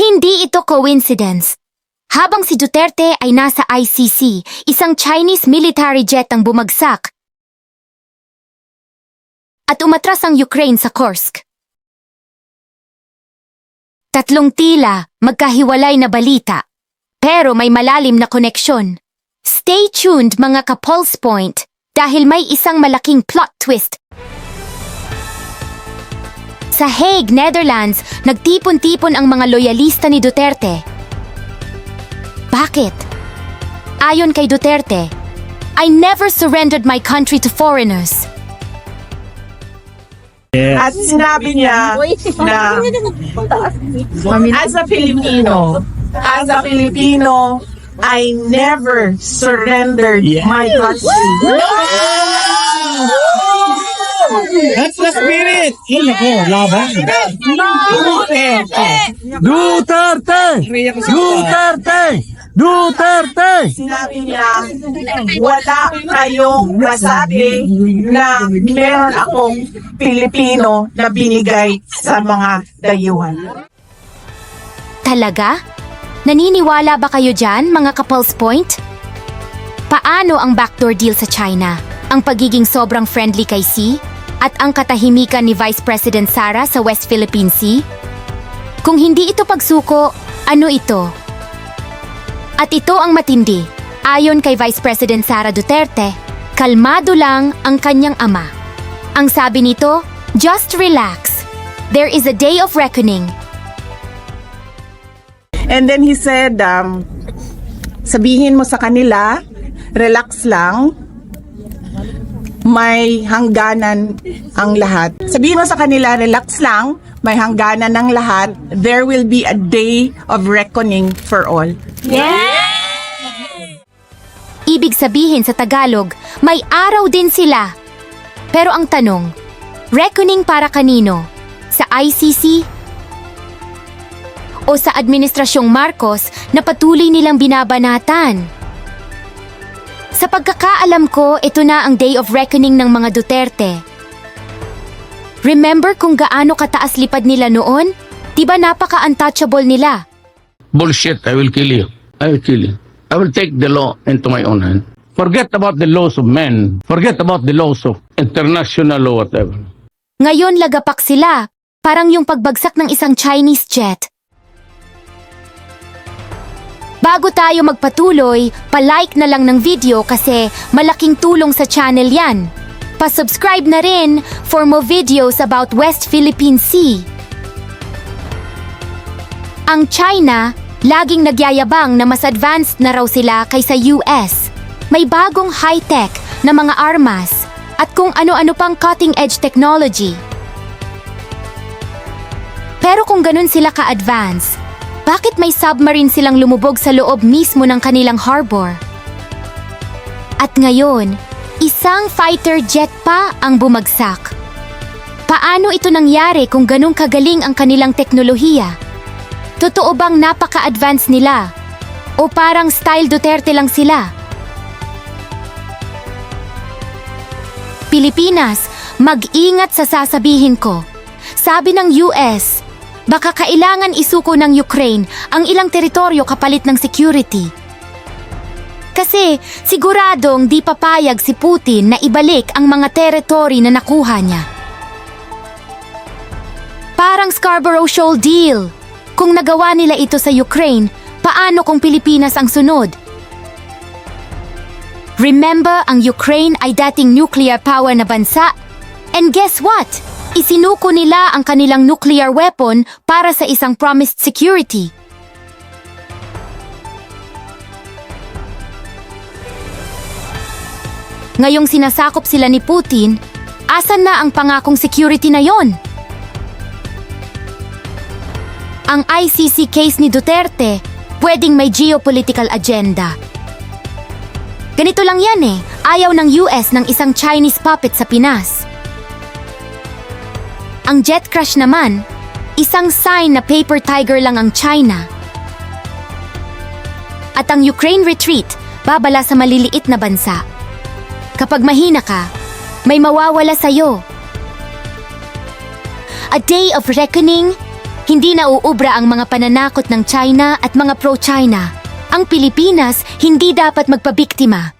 Hindi ito coincidence. Habang si Duterte ay nasa ICC, isang Chinese military jet ang bumagsak at umatras ang Ukraine sa Kursk. Tatlong tila, magkahiwalay na balita, pero may malalim na koneksyon. Stay tuned mga ka-pulse point dahil may isang malaking plot twist sa Hague, Netherlands, nagtipon-tipon ang mga loyalista ni Duterte. Bakit? Ayon kay Duterte, I never surrendered my country to foreigners. At sinabi niya na as a Filipino, as a Filipino, I never surrendered my country. That's the spirit! Ay, nako, laban. Duterte! Duterte! Duterte! Sinabi niya, wala kayong masabi na meron akong Pilipino na binigay sa mga dayuhan. Talaga? Naniniwala ba kayo dyan, mga ka-pulse point? Paano ang backdoor deal sa China? Ang pagiging sobrang friendly kay Xi? At ang katahimikan ni Vice President Sara sa West Philippine Sea? Kung hindi ito pagsuko, ano ito? At ito ang matindi. Ayon kay Vice President Sara Duterte, kalmado lang ang kanyang ama. Ang sabi nito, just relax. There is a day of reckoning. And then he said, um, sabihin mo sa kanila, relax lang, may hangganan ang lahat. Sabihin mo sa kanila, relax lang, may hangganan ang lahat. There will be a day of reckoning for all. Ibig sabihin sa Tagalog, may araw din sila. Pero ang tanong, reckoning para kanino? Sa ICC? O sa Administrasyong Marcos na patuloy nilang binabanatan? Sa pagkakaalam ko, ito na ang day of reckoning ng mga Duterte. Remember kung gaano kataas lipad nila noon? Diba napaka-untouchable nila? Bullshit, I will kill you. I will kill you. I will take the law into my own hand. Forget about the laws of men. Forget about the laws of international law, whatever. Ngayon lagapak sila, parang yung pagbagsak ng isang Chinese jet. Bago tayo magpatuloy, palike na lang ng video kasi malaking tulong sa channel yan. Pa-subscribe na rin for more videos about West Philippine Sea. Ang China, laging nagyayabang na mas advanced na raw sila kaysa US. May bagong high-tech na mga armas at kung ano-ano pang cutting-edge technology. Pero kung ganun sila ka-advance, bakit may submarine silang lumubog sa loob mismo ng kanilang harbor? At ngayon, isang fighter jet pa ang bumagsak. Paano ito nangyari kung ganun kagaling ang kanilang teknolohiya? Totoo bang napaka-advance nila? O parang style Duterte lang sila? Pilipinas, mag-ingat sa sasabihin ko. Sabi ng US, baka kailangan isuko ng Ukraine ang ilang teritoryo kapalit ng security. Kasi siguradong di papayag si Putin na ibalik ang mga teritoryo na nakuha niya. Parang Scarborough Shoal deal. Kung nagawa nila ito sa Ukraine, paano kung Pilipinas ang sunod? Remember, ang Ukraine ay dating nuclear power na bansa? And guess what? Isinuko nila ang kanilang nuclear weapon para sa isang promised security. Ngayong sinasakop sila ni Putin, asan na ang pangakong security na yon? Ang ICC case ni Duterte, pwedeng may geopolitical agenda. Ganito lang yan eh, ayaw ng US ng isang Chinese puppet sa Pinas. Ang jet crash naman, isang sign na paper tiger lang ang China. At ang Ukraine retreat, babala sa maliliit na bansa. Kapag mahina ka, may mawawala sa'yo. A day of reckoning, Hindi nauubra ang mga pananakot ng China at mga pro-China. Ang Pilipinas hindi dapat magpabiktima.